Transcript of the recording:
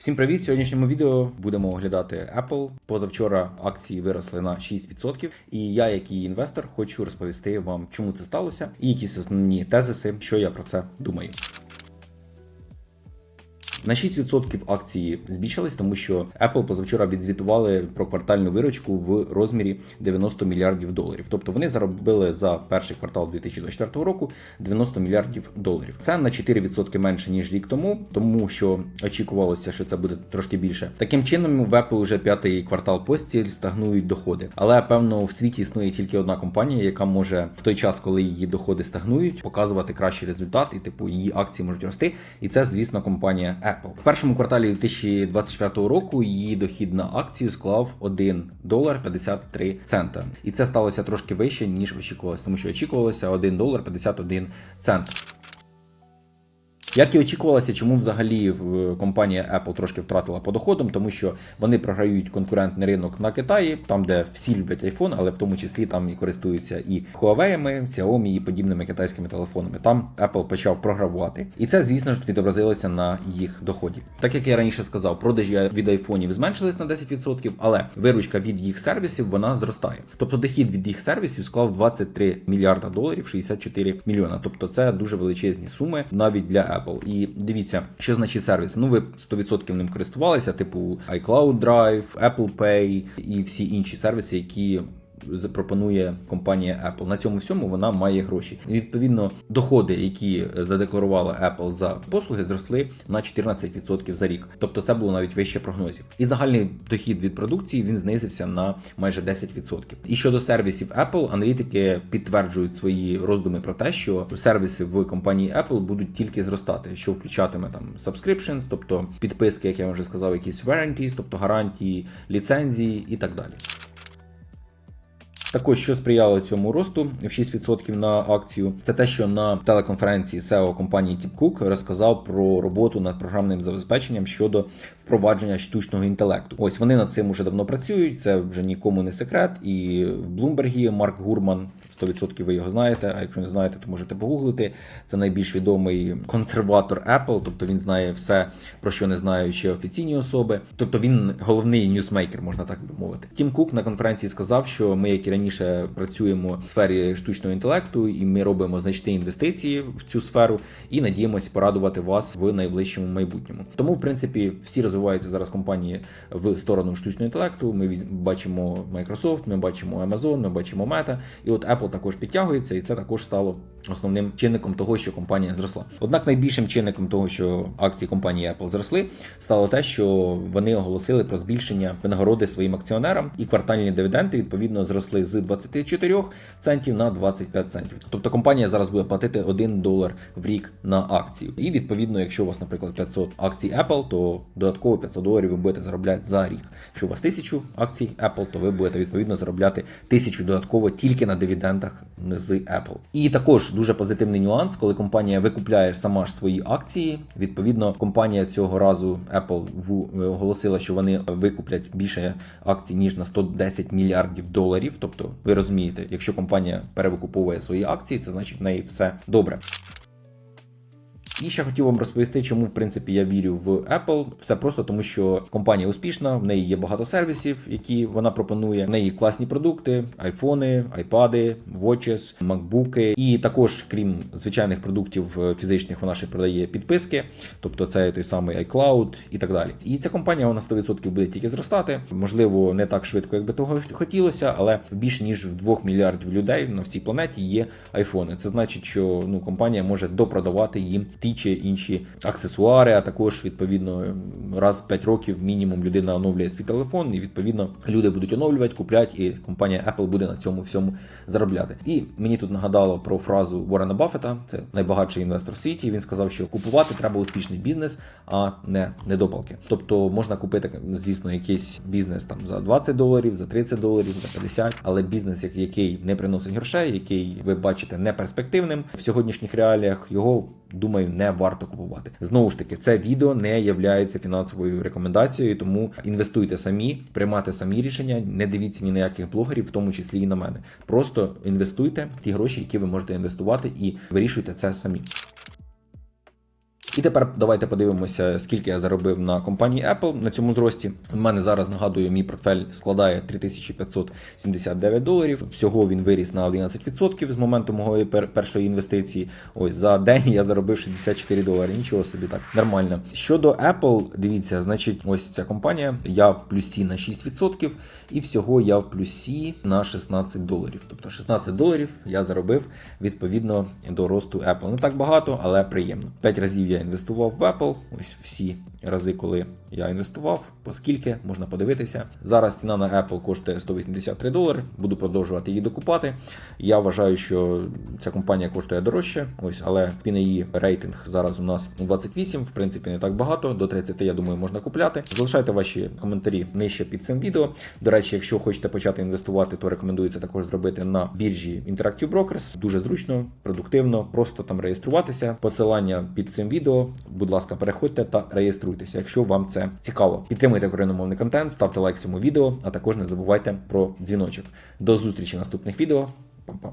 Всім привіт! В сьогоднішньому відео будемо оглядати Apple. Позавчора акції виросли на 6%. І я, як і інвестор, хочу розповісти вам, чому це сталося, і якісь основні тезиси, що я про це думаю. На 6% акції збільшились, тому що Apple позавчора відзвітували про квартальну виручку в розмірі 90 мільярдів доларів. Тобто вони заробили за перший квартал 2024 року 90 мільярдів доларів. Це на 4% менше ніж рік тому, тому що очікувалося, що це буде трошки більше. Таким чином, в Apple вже п'ятий квартал постіль стагнують доходи. Але певно в світі існує тільки одна компанія, яка може в той час, коли її доходи стагнують, показувати кращий результат, і типу її акції можуть рости. І це, звісно, компанія Apple. В першому кварталі 2024 року її дохід на акцію склав 1 долар 53 цента. І це сталося трошки вище, ніж очікувалося, тому що очікувалося 1 долар 51 цент. Як і очікувалося, чому взагалі компанія Apple трошки втратила по доходам, тому що вони програють конкурентний ринок на Китаї, там де всі люблять iPhone, але в тому числі там і користуються і Huawei, Xiaomi і подібними китайськими телефонами. Там Apple почав програвати, і це, звісно ж, відобразилося на їх доході. Так як я раніше сказав, продажі від айфонів зменшились на 10%, але виручка від їх сервісів вона зростає. Тобто дохід від їх сервісів склав 23 мільярда доларів 64 мільйона. Тобто це дуже величезні суми навіть для Apple. І дивіться, що значить сервіс. Ну ви 100% ним користувалися, типу iCloud Drive, Apple Pay і всі інші сервіси, які запропонує компанія Apple. На цьому всьому вона має гроші. І відповідно доходи, які задекларувала Apple за послуги, зросли на 14% за рік. Тобто це було навіть вище прогнозів. І загальний дохід від продукції він знизився на майже 10%. І щодо сервісів Apple, аналітики підтверджують свої роздуми про те, що сервіси в компанії Apple будуть тільки зростати, що включатиме там subscriptions, тобто підписки, як я вже сказав, якісь warranties, тобто гарантії, ліцензії і так далі. Також що сприяло цьому росту в 6% на акцію, це те, що на телеконференції SEO компанії Кук розказав про роботу над програмним забезпеченням щодо впровадження штучного інтелекту. Ось вони над цим уже давно працюють. Це вже нікому не секрет. І в Блумбергі Марк Гурман. 100% ви його знаєте, а якщо не знаєте, то можете погуглити. Це найбільш відомий консерватор Apple, тобто він знає все, про що не знають ще офіційні особи. Тобто він головний ньюсмейкер, можна так би мовити. Тім Кук на конференції сказав, що ми, як і раніше, працюємо в сфері штучного інтелекту, і ми робимо значні інвестиції в цю сферу і надіємося порадувати вас в найближчому майбутньому. Тому, в принципі, всі розвиваються зараз компанії в сторону штучного інтелекту. Ми бачимо Microsoft, ми бачимо Amazon, ми бачимо Meta, і от Apple також підтягується, і це також стало основним чинником того, що компанія зросла. Однак найбільшим чинником того, що акції компанії Apple зросли, стало те, що вони оголосили про збільшення винагороди своїм акціонерам, і квартальні дивіденди відповідно зросли з 24 центів на 25 центів. Тобто компанія зараз буде платити 1 долар в рік на акцію. І відповідно, якщо у вас, наприклад, 500 акцій Apple, то додатково 500 доларів ви будете заробляти за рік. Якщо у вас 1000 акцій Apple, то ви будете відповідно заробляти 1000 додатково тільки на дивідендах з Apple. І також дуже позитивний нюанс, коли компанія викупляє сама ж свої акції. Відповідно, компанія цього разу Apple в- оголосила, що вони викуплять більше акцій ніж на 110 мільярдів доларів. Тобто, ви розумієте, якщо компанія перевикуповує свої акції, це значить в неї все добре. І ще хотів вам розповісти, чому в принципі я вірю в Apple. Все просто тому, що компанія успішна, в неї є багато сервісів, які вона пропонує. В неї класні продукти: айфони, айпади, watches, макбуки. І також, крім звичайних продуктів е, фізичних, вона ще продає підписки, тобто це той самий iCloud і так далі. І ця компанія вона 100% буде тільки зростати. Можливо, не так швидко, як би того хотілося, але більш ніж в 2 мільярдів людей на всій планеті є айфони. Це значить, що ну компанія може допродавати їм ті чи інші аксесуари, а також відповідно раз в 5 років мінімум людина оновлює свій телефон, і відповідно люди будуть оновлювати, купляти, і компанія Apple буде на цьому всьому заробляти. І мені тут нагадало про фразу Уоррена Баффета, це найбагатший інвестор в світі. Він сказав, що купувати треба успішний бізнес, а не недопалки. Тобто можна купити, звісно, якийсь бізнес там за 20 доларів, за 30 доларів, за 50, але бізнес, який не приносить грошей, який ви бачите неперспективним в сьогоднішніх реаліях, його думаю, не варто купувати. Знову ж таки, це відео не є фінансовою рекомендацією, тому інвестуйте самі, приймайте самі рішення, не дивіться ні на яких блогерів, в тому числі і на мене. Просто інвестуйте ті гроші, які ви можете інвестувати, і вирішуйте це самі. І тепер давайте подивимося, скільки я заробив на компанії Apple на цьому зрості. У мене зараз нагадую, мій портфель складає 3579 доларів. Всього він виріс на 11% з моменту мого першої інвестиції. Ось за день я заробив 64 долари. Нічого собі так нормально. Щодо Apple, дивіться, значить, ось ця компанія. Я в плюсі на 6%, і всього я в плюсі на 16 доларів. Тобто 16 доларів я заробив відповідно до росту Apple. Не так багато, але приємно. 5 разів я інвестував в Apple. Ось всі рази, коли я інвестував, оскільки можна подивитися. Зараз ціна на Apple коштує 183 долари. Буду продовжувати її докупати. Я вважаю, що ця компанія коштує дорожче. Ось, але її рейтинг зараз у нас 28, в принципі, не так багато. До 30, я думаю, можна купляти. Залишайте ваші коментарі нижче під цим відео. До речі, якщо хочете почати інвестувати, то рекомендується також зробити на біржі Interactive Brokers. Дуже зручно, продуктивно, просто там реєструватися. Посилання під цим відео. Будь ласка, переходьте та реєструйтеся, якщо вам це цікаво. Підтримуйте україномовний контент, ставте лайк цьому відео, а також не забувайте про дзвіночок. До зустрічі в наступних відео. Пам-пам.